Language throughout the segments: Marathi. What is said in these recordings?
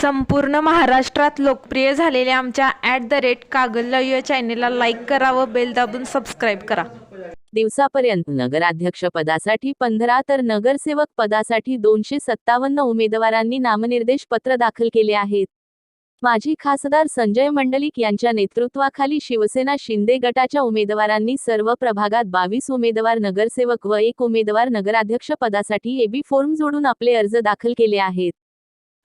संपूर्ण महाराष्ट्रात लोकप्रिय झालेल्या आमच्या ॲट द रेट कागल या चॅनेलला लाईक करा व बेल दाबून सबस्क्राईब करा. दिवसापर्यंत नगराध्यक्ष पदासाठी पंधरा तर नगरसेवक पदासाठी दोनशे सत्तावन्न उमेदवारांनी नामनिर्देश पत्र दाखल केले आहेत. माजी खासदार संजय मंडलिक यांच्या नेतृत्वाखाली शिवसेना शिंदे गटाच्या उमेदवारांनी सर्व प्रभागात बावीस उमेदवार नगरसेवक व एक उमेदवार नगराध्यक्ष पदासाठी एबी फॉर्म जोडून आपले अर्ज दाखल केले आहेत.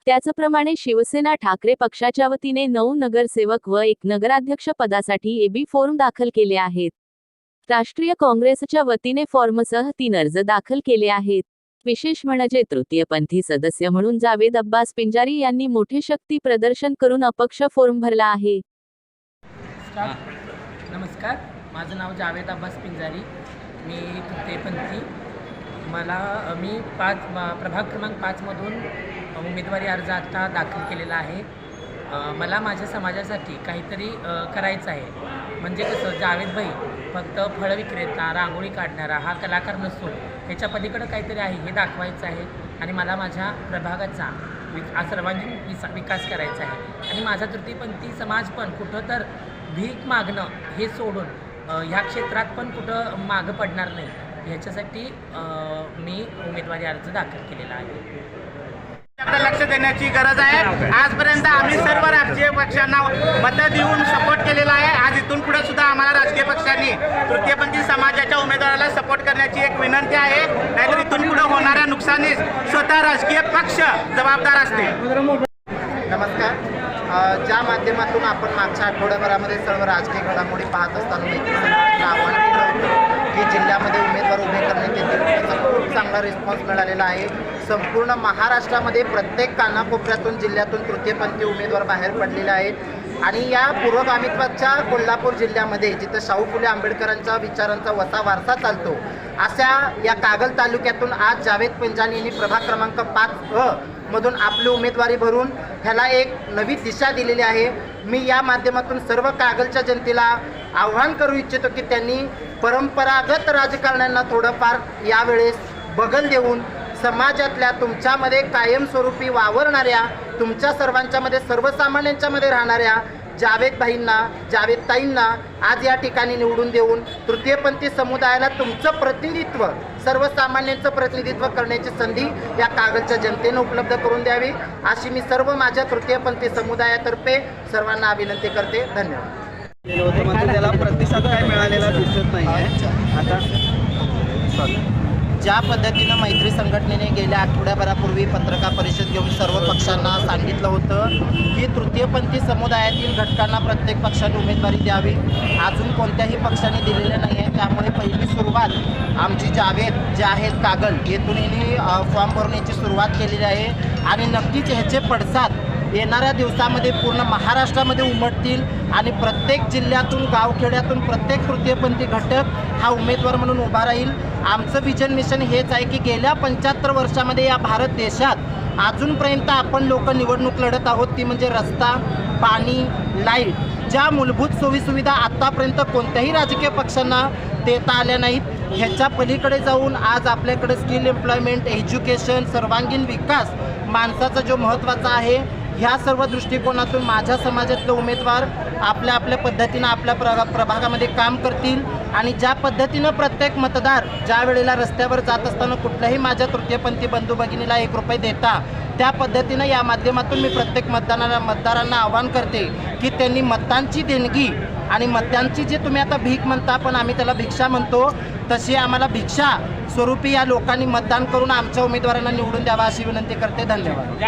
त्याचप्रमाणे शिवसेना ठाकरे पक्षाच्या वतीने नऊ नगरसेवक व एक नगराध्यक्ष पदासाठी एबी फॉर्म दाखल केले आहेत. राष्ट्रीय काँग्रेसच्या वतीने फॉर्मसह तीन अर्ज दाखल केले आहेत. विशेष म्हणजे तृतीयपंथी सदस्य म्हणून जावेद अब्बास पिंजारी यांनी मोठे शक्ती प्रदर्शन करून अपक्ष फॉर्म भरला आहे. नमस्कार. माझं नाव जावेद अब्बास पिंजारी. मी तृतीयपंथी मला मी पाच प्रभाग क्रमांक पाचमधून उमेदवारी अर्ज आत्ता दाखल केलेला आहे. मला माझ्या समाजासाठी काहीतरी करायचं आहे. म्हणजे कसं जावेद भाई फक्त फळ विक्रेता रांगोळी काढणारा हा कलाकार नसून ह्याच्या पलीकडं काहीतरी आहे हे दाखवायचं आहे. आणि मला माझ्या प्रभागाचा विका आ- सर्वांगीण विसा विकास करायचा आहे. आणि माझा तृतीयपंथी समाज पण कुठं तर भीक मागणं हे सोडून ह्या क्षेत्रात पण कुठं मागं पडणार नाही. ह्याच्यासाठी मी उमेदवारी अर्ज दाखल केलेला आहे. लक्ष देण्याची गरज आहे. आजपर्यंत आम्ही सर्व राजकीय पक्षांना मतं देऊन सपोर्ट केलेला आहे. आज इथून पुढे सुद्धा आम्हाला राजकीय पक्षांनी तृतीयपंथी समाजाच्या उमेदवाराला सपोर्ट करण्याची एक विनंती आहे. नाहीतर इथून पुढे होणाऱ्या नुकसानीस स्वतः राजकीय पक्ष जबाबदार असते नमस्कार. ज्या माध्यमातून आपण मागच्या आठवड्याभरामध्ये सर्व राजकीय घडामोडी पाहत असताना आव्हान केलं होतं की जिल्ह्यामध्ये उमेदवार उभे करण्यात येतील. त्याचा खूप चांगला रिस्पॉन्स मिळालेला आहे. संपूर्ण महाराष्ट्रामध्ये प्रत्येक कानाकोपऱ्यातून जिल्ह्यातून तृतीयपंथी उमेदवार बाहेर पडलेले आहेत. आणि या पूर्वगामित्वाच्या कोल्हापूर जिल्ह्यामध्ये जिथं शाहू फुले आंबेडकरांचा विचारांचा वसा वारसा चालतो अशा या कागल तालुक्यातून आज जावेद पंजानी यांनी प्रभाग क्रमांक पाच अ मधून आपली उमेदवारी भरून ह्याला एक नवी दिशा दिलेली आहे. मी या माध्यमातून सर्व कागलच्या जनतेला आव्हान करू इच्छितो की त्यांनी परंपरागत राजकारण्यांना थोडंफार यावेळेस बगल देऊन समाजातल्या तुमच्यामध्ये कायमस्वरूपी वावरणाऱ्या तुमच्या सर्वांच्यामध्ये सर्वसामान्यांच्यामध्ये राहणाऱ्या जावेद भाईंना जावेद ताईंना आज या ठिकाणी निवडून देऊन तृतीयपंथी समुदायाला तुमचं प्रतिनिधित्व सर्वसामान्यांचं प्रतिनिधित्व करण्याची संधी या कागलच्या जनतेनं उपलब्ध करून द्यावी. अशी मी सर्व माझ्या तृतीयपंथी समुदायातर्फे सर्वांना विनंती करते. धन्यवाद. त्याला प्रतिसाद काय मिळालेला दिसत नाही आता ज्या पद्धतीनं मैत्री संघटनेने गेल्या आठवड्याभरापूर्वी पत्रकार परिषद घेऊन सर्व पक्षांना सांगितलं होतं की तृतीयपंथी समुदायातील घटकांना प्रत्येक पक्षाने उमेदवारी द्यावी. अजून कोणत्याही पक्षाने दिलेलं नाही आहे त्यामुळे पहिली सुरुवात आमची जावेद जे आहेत कागल येथून हिने फॉर्म भरून याची सुरुवात केलेली आहे. आणि नक्कीच ह्याचे पडसाद येणाऱ्या दिवसामध्ये पूर्ण महाराष्ट्रामध्ये उमटतील आणि प्रत्येक जिल्ह्यातून गावखेड्यातून प्रत्येक तृतीयपंथी घटक हा उमेदवार म्हणून उभा राहील. आमचं विजन मिशन हेच आहे की गेल्या पंच्याहत्तर वर्षामध्ये या भारत देशात अजूनपर्यंत आपण लोक निवडणूक लढत आहोत. ती म्हणजे रस्ता पाणी लाइट. ज्या मूलभूत सोयीसुविधा आत्तापर्यंत कोणत्याही राजकीय पक्षांना देता आल्या नाहीत ह्याच्या पलीकडे जाऊन आज आपल्याकडे स्किल एम्प्लॉयमेंट एज्युकेशन सर्वांगीण विकास माणसाचा जो महत्त्वाचा आहे ह्या सर्व दृष्टिकोनातून माझ्या समाजातले उमेदवार आपल्या आपल्या पद्धतीनं आपल्या प्र प्रभागामध्ये काम करतील आणि ज्या पद्धतीनं प्रत्येक मतदार ज्या वेळेला रस्त्यावर जात असताना कुठल्याही माझ्या तृतीयपंथी बंधू भगिनीला एक रुपये देता त्या पद्धतीनं या माध्यमातून मी प्रत्येक मतदानाला मतदारांना आवाहन करते की त्यांनी मतांची देणगी आणि मतांची जे तुम्ही आता भीक म्हणता पण आम्ही त्याला भिक्षा म्हणतो तशी आम्हाला भिक्षा स्वरूपी या लोकांनी मतदान करून आमच्या उमेदवारांना निवडून द्यावा अशी विनंती करते. धन्यवाद.